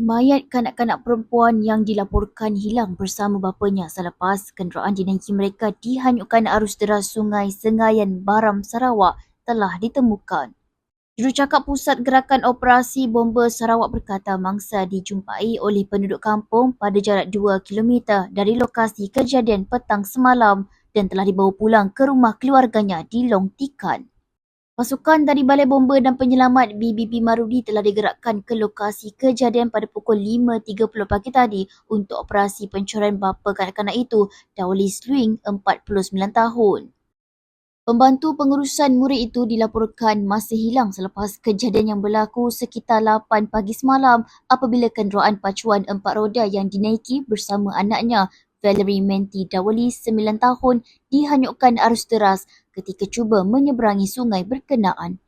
Mayat kanak-kanak perempuan yang dilaporkan hilang bersama bapanya selepas kenderaan dinaiki mereka dihanyutkan arus deras Sungai Sengayan Baram Sarawak telah ditemukan. Jurucakap Pusat Gerakan Operasi Bomba Sarawak berkata mangsa dijumpai oleh penduduk kampung pada jarak 2 km dari lokasi kejadian petang semalam dan telah dibawa pulang ke rumah keluarganya di Long Tikan. Pasukan dari Balai Bomba dan Penyelamat BBP Marudi telah digerakkan ke lokasi kejadian pada pukul 5.30 pagi tadi untuk operasi pencarian bapa kanak-kanak itu, Daulis Luing, 49 tahun. Pembantu pengurusan murid itu dilaporkan masih hilang selepas kejadian yang berlaku sekitar 8 pagi semalam apabila kenderaan pacuan empat roda yang dinaiki bersama anaknya Valerie Menti Dawali 9 tahun dihanyutkan arus deras ketika cuba menyeberangi sungai berkenaan.